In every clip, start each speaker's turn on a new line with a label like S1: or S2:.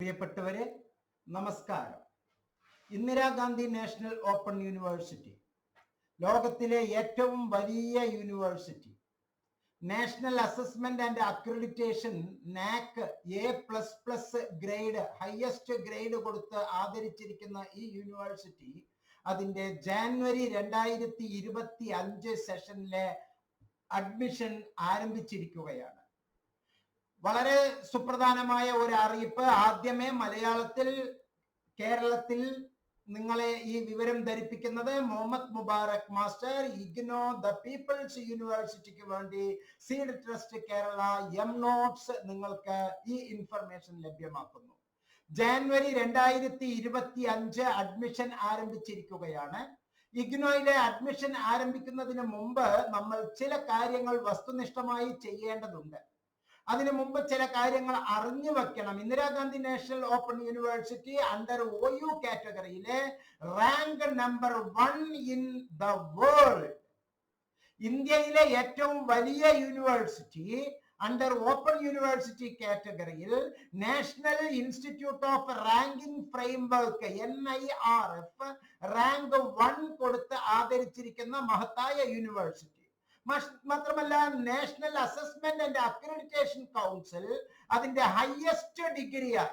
S1: പ്രിയപ്പെട്ടവരെ നമസ്കാരം. Indira Gandhi national open university ലോകത്തിലെ ഏറ്റവും വലിയ university. National assessment and accreditation NAAC A plus plus grade highest grade കൊടുത്ത് ആദരിച്ചിരിക്കുന്ന ഈ യൂണിവേഴ്സിറ്റി അതിന്റെ ജാനുവരി രണ്ടായിരത്തി ഇരുപത്തി അഞ്ച് സെഷനിലെ അഡ്മിഷൻ ആരംഭിച്ചിരിക്കുകയാണ്. വളരെ സുപ്രധാനമായ ഒരു അറിയിപ്പ് ആദ്യമേ മലയാളത്തിൽ കേരളത്തിൽ നിങ്ങളെ ഈ വിവരം ധരിപ്പിക്കുന്നത് Muhammad Mubarak master IGNOU the people's യൂണിവേഴ്സിറ്റിക്ക് വേണ്ടി seed trust Kerala M notes നിങ്ങൾക്ക് ഈ ഇൻഫർമേഷൻ ലഭ്യമാക്കുന്നു. ജാനുവരി രണ്ടായിരത്തി ഇരുപത്തി അഞ്ച് അഡ്മിഷൻ ആരംഭിച്ചിരിക്കുകയാണ്. ഇഗ്നോയിലെ അഡ്മിഷൻ ആരംഭിക്കുന്നതിന് മുമ്പ് നമ്മൾ ചില കാര്യങ്ങൾ വസ്തുനിഷ്ഠമായി ചെയ്യേണ്ടതുണ്ട്. അതിനു മുമ്പ് ചില കാര്യങ്ങൾ അറിഞ്ഞു വെക്കണം. Indira Gandhi national open university under O U കാറ്റഗറിയിലെ rank number one in the world ഇന്ത്യയിലെ ഏറ്റവും വലിയ യൂണിവേഴ്സിറ്റി അണ്ടർ ഓപ്പൺ യൂണിവേഴ്സിറ്റി കാറ്റഗറിയിൽ national institute of ranking framework N I R F rank one കൊടുത്ത് ആദരിച്ചിരിക്കുന്ന മഹത്തായ യൂണിവേഴ്സിറ്റി. മാത്രമല്ല national assessment and accreditation council അതിന്റെ ഹയസ്റ്റ് ഡിഗ്രിയായ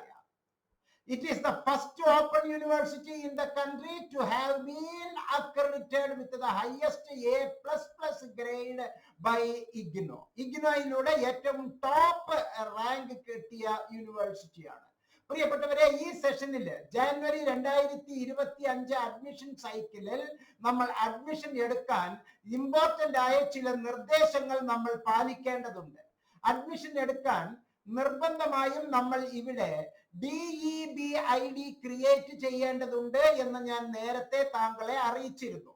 S1: it is the first open university in the country to have been accredited with the highest A plus plus grade by IGNOU ഇഗ്നോയിലൂടെ ഏറ്റവും top rank കിട്ടിയ യൂണിവേഴ്സിറ്റിയാണ് പ്രിയപ്പെട്ടവരെ ഈ സെഷനിൽ ജാനുവരി രണ്ടായിരത്തി ഇരുപത്തി അഞ്ച് അഡ്മിഷൻ സൈക്കിളിൽ നമ്മൾ അഡ്മിഷൻ എടുക്കാൻ ഇമ്പോർട്ടന്റ് ആയ ചില നിർദ്ദേശങ്ങൾ നമ്മൾ പാലിക്കേണ്ടതുണ്ട്. അഡ്മിഷൻ എടുക്കാൻ നിർബന്ധമായും നമ്മൾ ഇവിടെ DE B I D create ചെയ്യേണ്ടതുണ്ട് എന്ന് ഞാൻ നേരത്തെ താങ്കളെ അറിയിച്ചിരുന്നു.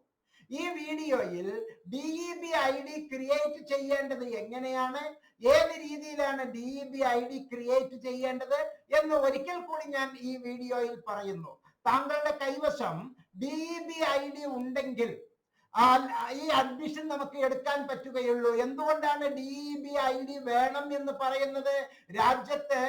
S1: ഈ വീഡിയോയിൽ DE B I D create ചെയ്യേണ്ടത് എങ്ങനെയാണ്? ഏത് രീതിയിലാണ് D E B I D create ചെയ്യേണ്ടത് എന്ന് ഒരിക്കൽ കൂടി ഞാൻ ഈ വീഡിയോയിൽ പറയുന്നു. താങ്കളുടെ കൈവശം D E B I D ഉണ്ടെങ്കിൽ ഈ അഡ്മിഷൻ നമുക്ക് എടുക്കാൻ പറ്റുകയുള്ളൂ. എന്തുകൊണ്ടാണ് D E B I D വേണം എന്ന് പറയുന്നത്? രാജ്യത്ത്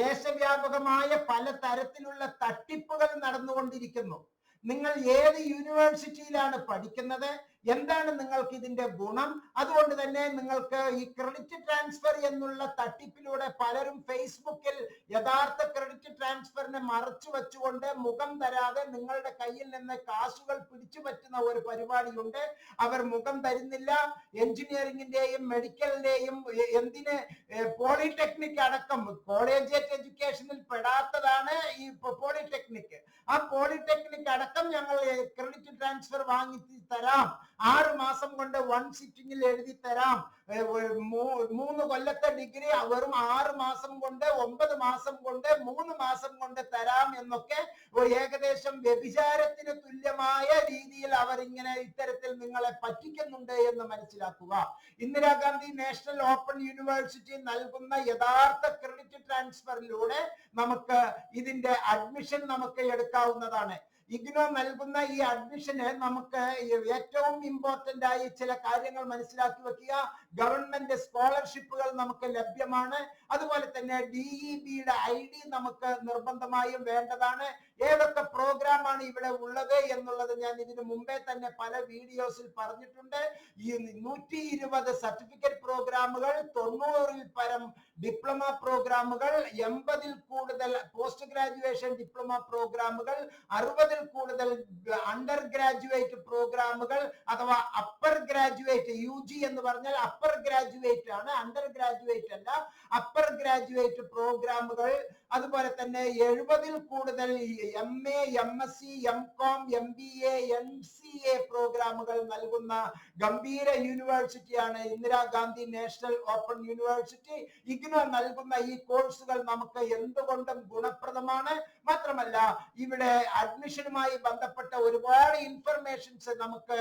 S1: ദേശവ്യാപകമായ പല തരത്തിലുള്ള തട്ടിപ്പുകൾ നടന്നുകൊണ്ടിരിക്കുന്നു. നിങ്ങൾ ഏത് യൂണിവേഴ്സിറ്റിയിലാണ് പഠിക്കുന്നത്? എന്താണ് നിങ്ങൾക്ക് ഇതിന്റെ ഗുണം? അതുകൊണ്ട് തന്നെ നിങ്ങൾക്ക് ഈ ക്രെഡിറ്റ് ട്രാൻസ്ഫർ എന്നുള്ള തട്ടിപ്പിലൂടെ പലരും ഫേസ്ബുക്കിൽ യഥാർത്ഥ ക്രെഡിറ്റ് ട്രാൻസ്ഫറിനെ മറച്ചു വെച്ചുകൊണ്ട് മുഖം തരാതെ നിങ്ങളുടെ കയ്യിൽ നിന്ന് കാശുകൾ പിടിച്ചു പറ്റുന്ന ഒരു പരിപാടിയുണ്ട്. അവർ മുഖം തരുന്നില്ല. എഞ്ചിനീയറിംഗിന്റെയും മെഡിക്കലിന്റെയും എന്തിന് പോളിടെക്നിക് അടക്കം കോളേജ് എഡ്യൂക്കേഷനിൽ പെടാത്തതാണ് ഈ പോളിടെക്നിക് ആ പോളിടെക്നിക് അടക്കം ഞങ്ങൾ ക്രെഡിറ്റ് ട്രാൻസ്ഫർ വാങ്ങി തരാം. ആറ് മാസം കൊണ്ട് വൺ സിറ്റിംഗിൽ എഴുതി തരാം. മൂന്ന് കൊല്ലത്തെ ഡിഗ്രി വെറും ആറ് മാസം കൊണ്ട് ഒമ്പത് മാസം കൊണ്ട് മൂന്ന് മാസം കൊണ്ട് തരാം എന്നൊക്കെ ഏകദേശം വ്യഭിചാരത്തിന് തുല്യമായ രീതിയിൽ അവർ ഇങ്ങനെ ഇത്തരത്തിൽ നിങ്ങളെ പറ്റിക്കുന്നുണ്ട് എന്ന് മനസ്സിലാക്കുക. ഇന്ദിരാഗാന്ധി നാഷണൽ ഓപ്പൺ യൂണിവേഴ്സിറ്റി നൽകുന്ന യഥാർത്ഥ ക്രെഡിറ്റ് ട്രാൻസ്ഫറിലൂടെ നമുക്ക് ഇതിന്റെ അഡ്മിഷൻ നമുക്ക് എടുക്കാവുന്നതാണ്. ഇഗ്നോ നൽകുന്ന ഈ അഡ്മിഷന് നമുക്ക് ഏറ്റവും ഇമ്പോർട്ടന്റ് ആയി ചില കാര്യങ്ങൾ മനസ്സിലാക്കി വെക്കുക. ഗവൺമെന്റ് സ്കോളർഷിപ്പുകൾ നമുക്ക് ലഭ്യമാണ്. അതുപോലെ തന്നെ ഡി ഇ ബിയുടെ ഐ ഡി നമുക്ക് നിർബന്ധമായും വേണ്ടതാണ്. ഏതൊക്കെ പ്രോഗ്രാമാണ് ഇവിടെ ഉള്ളത് എന്നുള്ളത് ഞാൻ ഇതിനു മുമ്പേ തന്നെ പല വീഡിയോസിൽ പറഞ്ഞിട്ടുണ്ട്. ഈ നൂറ്റി ഇരുപത് സർട്ടിഫിക്കറ്റ് പ്രോഗ്രാമുകൾ തൊണ്ണൂറിൽ പരം ഡിപ്ലോമ പ്രോഗ്രാമുകൾ എൺപതിൽ കൂടുതൽ പോസ്റ്റ് ഗ്രാജുവേഷൻ ഡിപ്ലോമ പ്രോഗ്രാമുകൾ അറുപതിൽ കൂടുതൽ അണ്ടർ ഗ്രാജുവേറ്റ് പ്രോഗ്രാമുകൾ അഥവാ അപ്പർ ഗ്രാജുവേറ്റ് യു ജി എന്ന് പറഞ്ഞാൽ അപ്പർ ഗ്രാജുവേറ്റ് ആണ്. അണ്ടർ ഗ്രാജുവേറ്റ് അല്ല അപ്പർ ഗ്രാജുവേറ്റ് പ്രോഗ്രാമുകൾ അതുപോലെ തന്നെ എഴുപതിൽ കൂടുതൽ M A M S C M com M B A M C A പ്രോഗ്രാമുകൾ നൽകുന്ന ഗംഭീര യൂണിവേഴ്സിറ്റിയാണ് Indira Gandhi national open university. IGNOU നൽകുന്ന ഈ കോഴ്സുകൾ നമുക്ക് എന്തുകൊണ്ടും ഗുണപ്രദമാണ്. മാത്രമല്ല ഇവിടെ അഡ്മിഷനുമായി ബന്ധപ്പെട്ട ഒരുപാട് ഇൻഫർമേഷൻസ് നമുക്ക്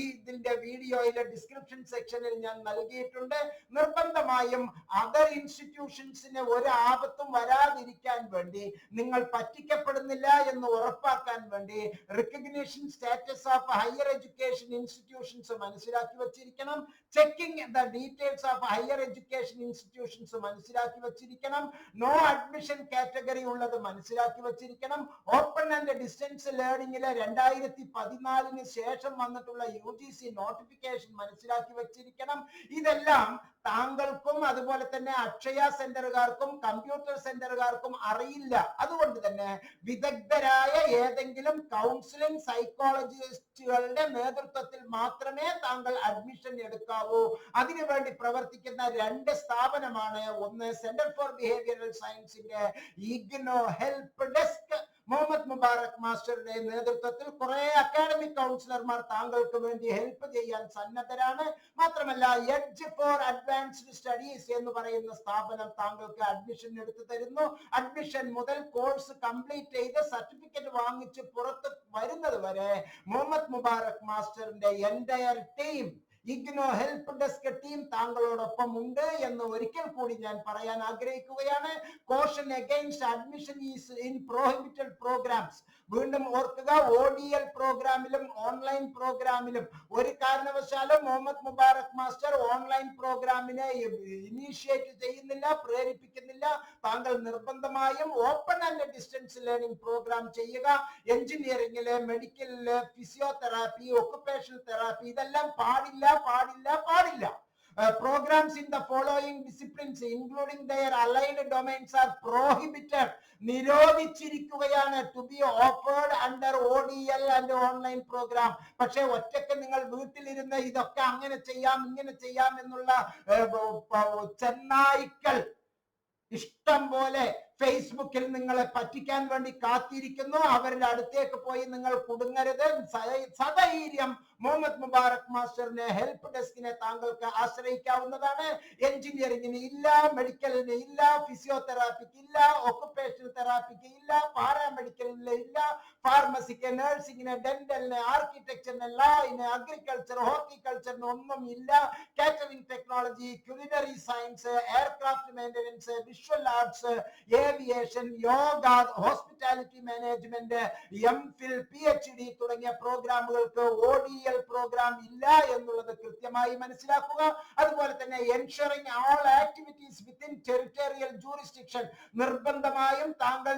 S1: ഈ ഇതിന്റെ വീഡിയോയിലെ ഡിസ്ക്രിപ്ഷൻ സെക്ഷനിൽ ഞാൻ നൽകിയിട്ടുണ്ട്. നിർബന്ധമായും അതർ ഇൻസ്റ്റിറ്റ്യൂഷൻസിന് ഒരു ആപത്തും വരാതിരിക്കാൻ വേണ്ടി നിങ്ങൾ പറ്റിക്കപ്പെടുന്നില്ല എന്ന് ഉറപ്പാക്കാൻ വേണ്ടി recognition status of higher education institutions മനസ്സിലാക്കി വച്ചിരിക്കണം. Checking the details of higher education institutions മനസ്സിലാക്കി വച്ചിരിക്കണം. നോ അഡ്മിഷൻ കാറ്റഗറി ഉള്ളത് മനസ്സിലാക്കി വെച്ചിരിക്കണം. ഓപ്പൺ ആൻഡ് ഡിസ്റ്റൻസ് ലേണിംഗിലെ രണ്ടായിരത്തി പതിനാലിന് ശേഷം വന്നിട്ടുള്ള യു ജി സി നോട്ടിഫിക്കേഷൻ മനസ്സിലാക്കി വെച്ചിരിക്കണം. ഇതെല്ലാം താങ്കൾക്കും അതുപോലെ തന്നെ അക്ഷയ സെന്ററുകാർക്കും കമ്പ്യൂട്ടർ സെന്ററുകാർക്കും അറിയില്ല. അതുകൊണ്ട് തന്നെ വിദഗ്ധരായ ഏതെങ്കിലും കൗൺസിലിംഗ് സൈക്കോളജിസ്റ്റുകളുടെ നേതൃത്വത്തിൽ മാത്രമേ താങ്കൾ അഡ്മിഷൻ എടുക്കാവൂ. അതിനുവേണ്ടി പ്രവർത്തിക്കുന്ന രണ്ട് സ്ഥാപനമാണ്. ഒന്ന് സെന്റർ ഫോർ ബിഹേവിയറൽ സയൻസിന്റെ IGNOU help desk Muhammad Mubarak മാസ്റ്ററുടെ നേതൃത്വത്തിൽ കുറെ അക്കാഡമിക് കൗൺസിലർമാർ താങ്കൾക്ക് വേണ്ടി ഹെൽപ്പ് ചെയ്യാൻ സന്നദ്ധരാണ്. മാത്രമല്ല എഡ്ജ് ഫോർ അഡ്വാൻസ്ഡ് സ്റ്റഡീസ് എന്ന് പറയുന്ന സ്ഥാപനം താങ്കൾക്ക് അഡ്മിഷൻ എടുത്തു തരുന്നു. അഡ്മിഷൻ മുതൽ കോഴ്സ് കംപ്ലീറ്റ് ചെയ്ത് സർട്ടിഫിക്കറ്റ് വാങ്ങിച്ച് പുറത്ത് വരുന്നത് വരെ Muhammad Mubarak മാസ്റ്ററിന്റെ entire team IGNOU help desk team താങ്കളോടൊപ്പം ഉണ്ട് എന്ന് ഒരിക്കൽ കൂടി ഞാൻ പറയാൻ ആഗ്രഹിക്കുകയാണ്. Caution against admission is in prohibited programmes വീണ്ടും ഓർക്കുക ഒ ഡി എൽ പ്രോഗ്രാമിലും ഓൺലൈൻ പ്രോഗ്രാമിലും ഒരു കാരണവശാലും മുഹമ്മദ് മുബാറക് മാസ്റ്റർ ഓൺലൈൻ പ്രോഗ്രാമിനെ ഇനീഷ്യേറ്റ് ചെയ്യുന്നില്ല പ്രേരിപ്പിക്കുന്നില്ല. താങ്കൾ നിർബന്ധമായും open and distance learning programme ചെയ്യുക. എഞ്ചിനീയറിംഗിൽ മെഡിക്കലിൽ ഫിസിയോതെറാപ്പി ഒക്കുപേഷണൽ തെറാപ്പി ഇതെല്ലാം പാടില്ല. പാടില്ല പാടില്ല. Programmes in the following disciplines including their allied domains are prohibited നിരോധിച്ചിരിക്കുകയാണ്. To be offered under O D L and online programme പക്ഷേ ഒറ്റയ്ക്ക് നിങ്ങൾ വീട്ടിലിരുന്ന് ഇതൊക്കെ അങ്ങനെ ചെയ്യാം ഇങ്ങനെ ചെയ്യാം എന്നുള്ള പ- ചെന്നായ്ക്കൾ ഇഷ്ടം പോലെ ഫേസ്ബുക്കിൽ നിങ്ങളെ പറ്റിക്കാൻ വേണ്ടി കാത്തിരിക്കുന്നു. അവരുടെ അടുത്തേക്ക് പോയി നിങ്ങൾ കുടുങ്ങരുത്. സധൈര്യം മുഹമ്മദ് മുബാറക് മാസ്റ്ററിനെ ഹെൽപ്പ് ഡെസ്കിനെ താങ്കൾക്ക് ആശ്രയിക്കാവുന്നതാണ്. എഞ്ചിനീയറിംഗിന് ഇല്ല മെഡിക്കലിന് ഇല്ല ഫിസിയോതെറാപ്പിക്ക് ഇല്ല ഒക്കുപേഷണൽ തെറാപ്പിക്ക് ഇല്ല പാരാമെഡിക്കലിന് ഇല്ല ഫാർമസിക്ക് നഴ്സിംഗിന് ഡെന്റലിന് ആർക്കിടെക്ചറിന് ലോയിന് അഗ്രികൾച്ചർ ഹോർട്ടിക്കൾച്ചറിന് ഒന്നും ഇല്ല. Catering technology culinary science aircraft maintenance visual arts aviation yoga hospitality management M phil P H D തുടങ്ങിയ പ്രോഗ്രാമുകൾക്ക് ഒ പ്രോഗ്രാം ഇല്ല എന്നുള്ളത് കൃത്യമായി മനസ്സിലാക്കുക. അതുപോലെ തന്നെ ensuring all activities within territorial jurisdiction നിർബന്ധമായും താങ്കൾ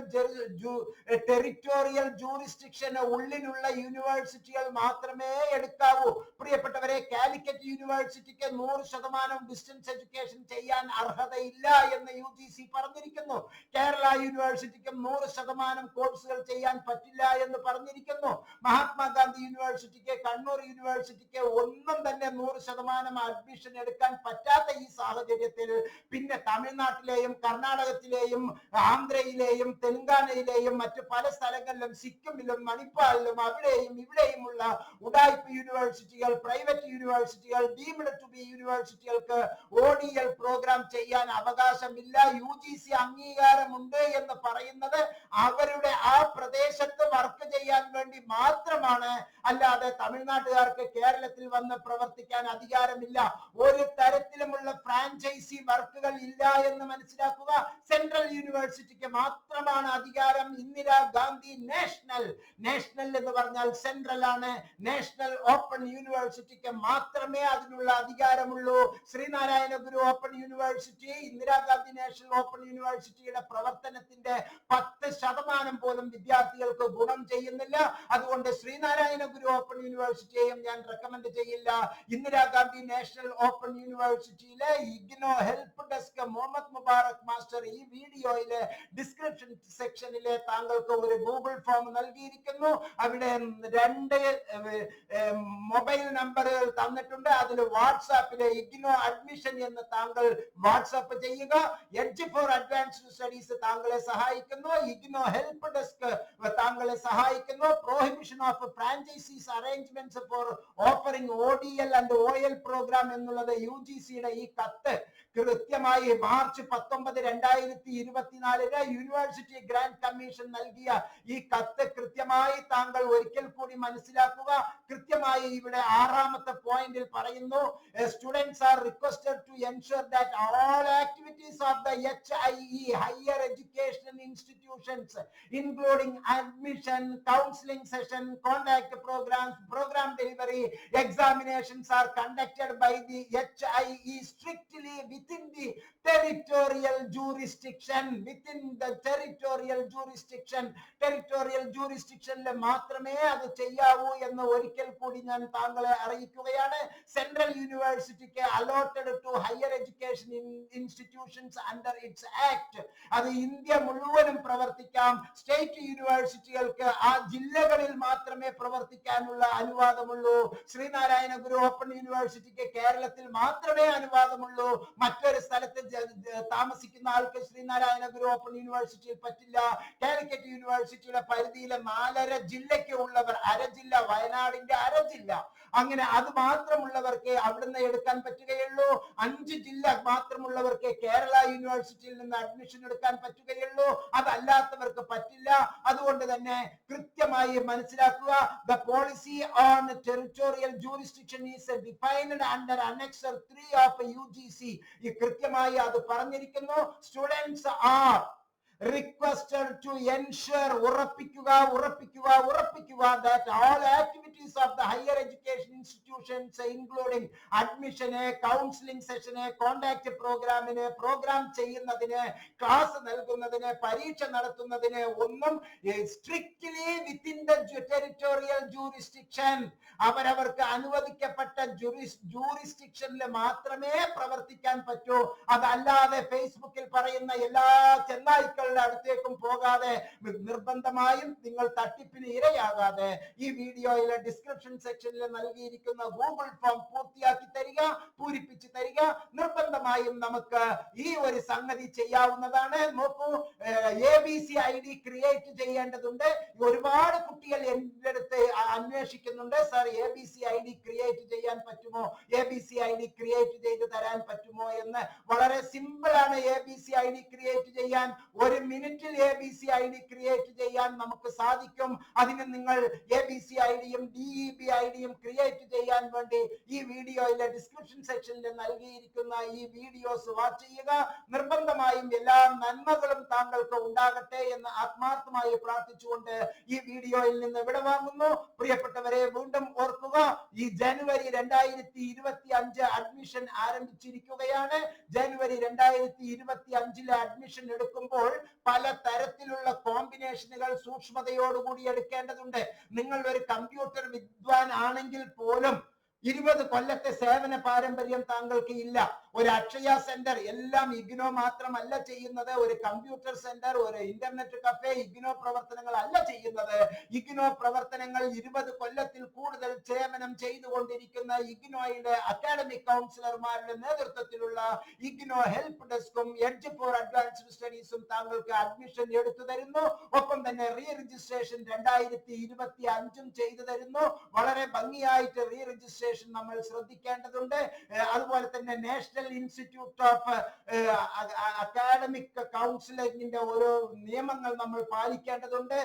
S1: ടെറിറ്റോറിയൽ ജൂറിസ്ഡിക്ഷന് ഉള്ളിലുള്ള യൂണിവേഴ്സിറ്റികൾ മാത്രമേ എടുക്കാവൂ. പ്രിയപ്പെട്ടവരെ കാലിക്കറ്റ് യൂണിവേഴ്സിറ്റിക്ക് നൂറ് ശതമാനം ഡിസ്റ്റൻസ് എഡ്യൂക്കേഷൻ ചെയ്യാൻ അർഹതയില്ല എന്ന് യു ജി സി പറഞ്ഞിരിക്കുന്നു. കേരള യൂണിവേഴ്സിറ്റിക്കും നൂറ് ശതമാനം കോഴ്സുകൾ ചെയ്യാൻ പറ്റില്ല എന്ന് പറഞ്ഞിരിക്കുന്നു. മഹാത്മാഗാന്ധി യൂണിവേഴ്സിറ്റിക്ക് കണ്ണൂർ യൂണിവേഴ്സിറ്റിക്ക് ഒന്നും തന്നെ നൂറ് ശതമാനം അഡ്മിഷൻ എടുക്കാൻ പറ്റാത്ത ഈ സാഹചര്യത്തിൽ പിന്നെ തമിഴ്നാട്ടിലെയും കർണാടകത്തിലെയും ആന്ധ്രയിലെയും തെലങ്കാനയിലെയും മറ്റ് പല സ്ഥലങ്ങളിലും സിക്കിമിലും മണിപ്പാലിലും അവിടെയും ഇവിടെയുമുള്ള ഉഡായ്പ യൂണിവേഴ്സിറ്റികൾ പ്രൈവറ്റ് യൂണിവേഴ്സിറ്റികൾ ഡീംഡ് ടു ബി യൂണിവേഴ്സിറ്റികൾക്ക് ഒ ഡി എൽ പ്രോഗ്രാം ചെയ്യാൻ അവകാശമില്ല. യു ജി സി അംഗീകാരമുണ്ട് എന്ന് പറയുന്നത് അവരുടെ ആ പ്രദേശത്ത് വർക്ക് ചെയ്യാൻ വേണ്ടി മാത്രമാണ്. അല്ലാതെ തമിഴ്നാട്ടുകാർക്ക് കേരളത്തിൽ വന്ന് പ്രവർത്തിക്കാൻ അധികാരമില്ല. ഒരു തരത്തിലുമുള്ള ഫ്രാഞ്ചൈസി വർക്കുകൾ ഇല്ല എന്ന് മനസ്സിലാക്കുക സെൻട്രൽ യൂണിവേഴ്സിറ്റിക്ക് മാത്രമാണ് അധികാരം. ഇന്ദിരാഗാന്ധി നാഷണൽ. നാഷണൽ എന്ന് പറഞ്ഞാൽ സെൻട്രൽ ആണ്. നാഷണൽ ഓപ്പൺ യൂണിവേഴ്സിറ്റിക്ക് മാത്രമേ അതിനുള്ള അധികാരമുള്ളൂ. Sreenarayana Guru open university Indira Gandhi national open യൂണിവേഴ്സിറ്റിയുടെ പ്രവർത്തനത്തിന്റെ പത്ത് ശതമാനം പോലും വിദ്യാർത്ഥികൾക്ക് ഗുണം ചെയ്യുന്നില്ല. അതുകൊണ്ട് ശ്രീനാരായണ ഗുരു ഓപ്പൺ യൂണിവേഴ്സിറ്റിയെയും ഞാൻ റെക്കമെൻഡ് ചെയ്യില്ല. ഇന്ദിരാഗാന്ധി നാഷണൽ ഓപ്പൺ യൂണിവേഴ്സിറ്റിയിലെ IGNOU help desk Muhammad Mubarak master ഈ വീഡിയോയിലെ ഡിസ്ക്രിപ്ഷൻ സെക്ഷനിലെ താങ്കൾക്ക് ഒരു ഗൂഗിൾ ഫോം നൽകിയിരിക്കുന്നു. അവിടെ രണ്ട് മൊബൈൽ നമ്പറുകൾ തന്നിട്ടുണ്ട്. അതിൽ വാട്സാപ്പിലെ ഇഗ്നോ അഡ്മിഷൻ എന്ന് താങ്കൾ വാട്സാപ്പ് ചെയ്യുക. എഡ്ജ് ഫോർ അഡ്വാൻസ്ഡ് സ്റ്റഡീസ് താങ്കളെ സഹായിക്കുന്നു. ഇഗ്നോ ഹെൽപ്പ് ഡെസ്ക് താങ്കളെ സഹായിക്കുന്നു. Prohibition of franchisees arrangements D L and O L programme എന്നുള്ളത് യു ജി സിയുടെ ഈ കത്ത് കൃത്യമായി മാർച്ച് പത്തൊമ്പത് രണ്ടായിരത്തി ഇരുപത്തിനാലിന് യൂണിവേഴ്സിറ്റി ഗ്രാൻഡ് കമ്മീഷൻ നൽകിയ ഈ കത്ത് കൃത്യമായി താങ്കൾ ഒരിക്കൽ കൂടി മനസ്സിലാക്കുക. കൃത്യമായി ഇവിടെ ആറാമത്തെ പോയിന്റിൽ പറയുന്നു students are requested to ensure that all activities of the H I E higher education institutions including admission counselling session contact programmes program delivery examinations are conducted by the HIE strictly within the territorial jurisdiction. Within the territorial jurisdiction. Territorial jurisdiction മാത്രമേ അത് ചെയ്യാവൂ എന്ന് ഒരിക്കൽ കൂടി ഞാൻ താങ്കളെ അറിയിക്കുകയാണ്. Central യൂണിവേഴ്സിറ്റിക്ക് allotted to higher education institutions under its act അത് ഇന്ത്യ മുഴുവനും പ്രവർത്തിക്കാം. സ്റ്റേറ്റ് യൂണിവേഴ്സിറ്റികൾക്ക് ആ ജില്ലകളിൽ മാത്രമേ പ്രവർത്തിക്കാനുള്ള അനുവാദമുള്ളൂ. ശ്രീനാരായണ ഗുരു ഓപ്പൺ യൂണിവേഴ്സിറ്റിക്ക് കേരളത്തിൽ മാത്രമേ അനുവാദമുള്ളൂ. മറ്റൊരു സ്ഥലത്ത് താമസിക്കുന്ന ആൾക്ക് ശ്രീനാരായണ ഗുരു ഓപ്പൺ യൂണിവേഴ്സിറ്റിയിൽ പറ്റില്ല. കാലിക്കറ്റ് യൂണിവേഴ്സിറ്റിയുടെ പരിധിയിലെ നാലര ജില്ലയ്ക്ക് ഉള്ളവർ അര ജില്ല വയനാടിന്റെ അര ജില്ല അങ്ങനെ അത് മാത്രമുള്ളവർക്ക് അവിടുന്ന് എടുക്കാൻ പറ്റുകയുള്ളൂ. അഞ്ച് ജില്ല മാത്രമുള്ളവർക്ക് കേരള യൂണിവേഴ്സിറ്റിയിൽ നിന്ന് അഡ്മിഷൻ എടുക്കാൻ പറ്റുകയുള്ളൂ. അതല്ലാത്തവർക്ക് പറ്റില്ല. അതുകൊണ്ട് തന്നെ കൃത്യമായി മനസ്സിലാക്കുക. The policy on jurisdiction is defined under annexure three of U G C ഈ കൃത്യമായി അത് പറഞ്ഞിരിക്കുന്നു. Students are requested to ensure ഉറപ്പിക്കുക ഉറപ്പിക്കുക ഉറപ്പിക്കുക that all activities of the higher education institutions including admission counseling session contact program program ചെയ്യുന്നതിന് class നൽകുന്നതിന് പരീക്ഷ നടത്തുന്നതിന് ഒന്നും strictly within the territorial jurisdiction അവരവർക്ക് അനുവദിക്കപ്പെട്ട ജൂറിസ്ഡിക്ഷനിൽ മാത്രമേ പ്രവർത്തിക്കാൻ പറ്റൂ അതല്ലാതെ ഫേസ്ബുക്കിൽ പറയുന്ന എല്ലാ ചെന്നായ്ക്കളുടെ അടുത്തേക്കും പോകാതെ നിർബന്ധമായും നിങ്ങൾ തട്ടിപ്പിന് ഇരയാകാതെ ഈ വീഡിയോയിലെ ഡിസ്ക്രിപ്ഷൻ സെക്ഷനിൽ നൽകിയിരിക്കുന്ന ഗൂഗിൾ ഫോം പൂർത്തിയാക്കി തരിക പൂരിപ്പിച്ചു തരിക. നിർബന്ധമായും നമുക്ക് ഈ ഒരു സംഗതി ചെയ്യാവുന്നതാണ്. നോക്കൂ A B C I D create ചെയ്യേണ്ടതുണ്ട്. ഒരുപാട് കുട്ടികൾ എന്റെ അടുത്ത് അന്വേഷിക്കുന്നുണ്ട്. Sir A B C I D create ചെയ്യാൻ പറ്റുമോ? A B C I D create ചെയ്ത് തരാൻ പറ്റുമോ എന്ന്. വളരെ സിമ്പിൾ ആണ് A B C I D create ചെയ്യാൻ. ഒരു മിനിറ്റിൽ A B C I D create ചെയ്യാൻ നമുക്ക് സാധിക്കും. അതിന് നിങ്ങൾ എ ബി സി ഐ ഡിയും ഡി ഇ ബി ഐ ഡിയും ക്രിയേറ്റ് ചെയ്യാൻ വേണ്ടി ഈ വീഡിയോയിലെ ഡിസ്ക്രിപ്ഷൻ സെക്ഷനിൽ നൽകിയിരിക്കുന്ന ഈ വീഡിയോസ് വാച്ച് ചെയ്യുക. നിർബന്ധമായും എല്ലാ നന്മകളും താങ്കൾക്ക് ഉണ്ടാകട്ടെ എന്ന് ആത്മാർത്ഥമായി പ്രാർത്ഥിച്ചുകൊണ്ട് ഈ വീഡിയോയിൽ നിന്ന് ഇവിടെ വാങ്ങുന്നു. പ്രിയപ്പെട്ടവരെ വീണ്ടും ഓർക്കുക ഈ ജനുവരി രണ്ടായിരത്തി ഇരുപത്തി അഞ്ച് അഡ്മിഷൻ ആരംഭിച്ചിരിക്കുകയാണ്. ജനുവരി രണ്ടായിരത്തി ഇരുപത്തി അഞ്ചിലെ അഡ്മിഷൻ എടുക്കുമ്പോൾ പല തരത്തിലുള്ള കോമ്പിനേഷനുകൾ സൂക്ഷ്മതയോടുകൂടി എടുക്കേണ്ടതുണ്ട്. നിങ്ങൾ ഒരു കമ്പ്യൂട്ടർ വിദ്വാൻ ആണെങ്കിൽ പോലും ഇരുപത് കൊല്ലത്തെ സേവന പാരമ്പര്യം താങ്കൾക്ക് ഇല്ല. ഒരു അക്ഷയ സെന്റർ എല്ലാം ഇഗ്നോ മാത്രമല്ല ചെയ്യുന്നത്. ഒരു കമ്പ്യൂട്ടർ സെന്റർ ഒരു ഇന്റർനെറ്റ് കഫേ ഇഗ്നോ പ്രവർത്തനങ്ങൾ അല്ല ചെയ്യുന്നത്. ഇഗ്നോ പ്രവർത്തനങ്ങൾ ഇരുപത് കൊല്ലത്തിൽ കൂടുതൽ ക്ഷേമനം ചെയ്തുകൊണ്ടിരിക്കുന്ന ഇഗ്നോയുടെ അക്കാഡമിക് കൗൺസിലർമാരുടെ നേതൃത്വത്തിലുള്ള ഇഗ്നോ ഹെൽപ്പ് ഡെസ്കും എഡ്ജ് ഫോർ അഡ്വാൻസ്ഡ് സ്റ്റഡീസും താങ്കൾക്ക് അഡ്മിഷൻ എടുത്തു തരുന്നു. ഒപ്പം തന്നെ റീ രജിസ്ട്രേഷൻ രണ്ടായിരത്തി ഇരുപത്തി അഞ്ചും ചെയ്തു തരുന്നു. വളരെ ഭംഗിയായിട്ട് റീ രജിസ്ട്രേഷൻ നമ്മൾ ശ്രദ്ധിക്കേണ്ടതുണ്ട്. അതുപോലെ തന്നെ നാഷണൽ ഇൻസ്റ്റിറ്റ്യൂട്ട് ഓഫ് അക്കാഡമിക് കൗൺസിലിംഗിന്റെ ഓരോ നിയമങ്ങൾ നമ്മൾ പാലിക്കേണ്ടതുണ്ട്.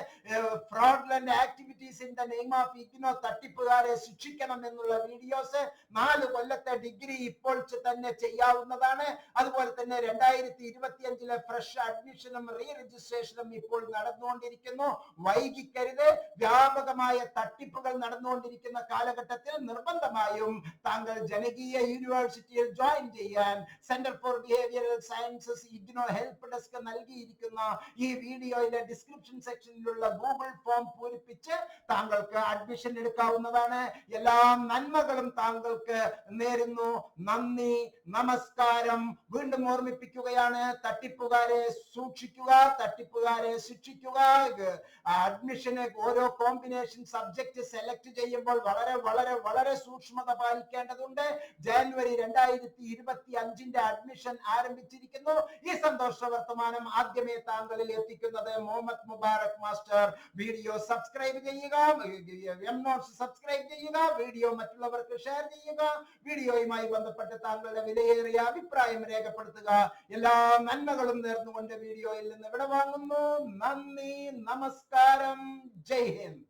S1: Fraudulent activities in the name of IGNOU തട്ടിപ്പുകാരെ ശിക്ഷിക്കണം എന്നുള്ള വീഡിയോസ് നാല് കൊല്ലത്തെ ഡിഗ്രി ഇപ്പോൾ തന്നെ ചെയ്യാവുന്നതാണ്. അതുപോലെ തന്നെ രണ്ടായിരത്തി ഇരുപത്തി അഞ്ചിലെ ഫ്രഷ് അഡ്മിഷനും റീ രജിസ്ട്രേഷനും ഇപ്പോൾ നടന്നുകൊണ്ടിരിക്കുന്നു. വൈകിക്കരുത്. വ്യാപകമായ തട്ടിപ്പുകൾ നടന്നുകൊണ്ടിരിക്കുന്ന കാലഘട്ടത്തിൽ നിർബന്ധമായും താങ്കൾ ജനകീയ യൂണിവേഴ്സിറ്റിയിൽ ജോയിൻ ചെയ്യാൻ centre for behavioural sciences IGNOU help desk നൽകിയിരിക്കുന്ന ഈ വീഡിയോയിലെ ഡിസ്ക്രിപ്ഷൻ സെക്ഷനിലുള്ള ഗൂഗിൾ ഫോം പൂരിപ്പിച്ച് താങ്കൾക്ക് അഡ്മിഷൻ എടുക്കാവുന്നതാണ്. എല്ലാ നന്മകളും താങ്കൾക്ക് നേരുന്നു. നന്ദി നമസ്കാരം. വീണ്ടും ഓർമ്മിപ്പിക്കുകയാണ്. തട്ടിപ്പുകാരെ സൂക്ഷിക്കുക തട്ടിപ്പുകാരെ ശിക്ഷിക്കുക. അഡ്മിഷന് ഓരോ കോമ്പിനേഷൻ സബ്ജക്ട് സെലക്ട് ചെയ്യുമ്പോൾ വളരെ വളരെ വളരെ സൂക്ഷ്മത പാലിക്കേണ്ടതുണ്ട്. ജാനുവരി രണ്ടായിരത്തി ഇരുപത്തി ഇരുപത്തി അഞ്ചിന്റെ അഡ്മിഷൻ ആരംഭിച്ചിരിക്കുന്നു. ഈ സന്തോഷ വർത്തമാനം ആദ്യമേ താങ്കളിൽ എത്തിക്കുന്നത് Muhammad Mubarak master. Video subscribe ചെയ്യുക എം സബ്സ്ക്രൈബ് ചെയ്യുക വീഡിയോ മറ്റുള്ളവർക്ക് ഷെയർ ചെയ്യുക വീഡിയോയുമായി ബന്ധപ്പെട്ട് താങ്കളുടെ വിലയേറിയ അഭിപ്രായം രേഖപ്പെടുത്തുക. എല്ലാ നന്മകളും നേർന്നുകൊണ്ട് വീഡിയോയിൽ നിന്ന് ഇവിടെ വാങ്ങുന്നു നന്ദി നമസ്കാരം. ജയ് ഹിന്ദ്.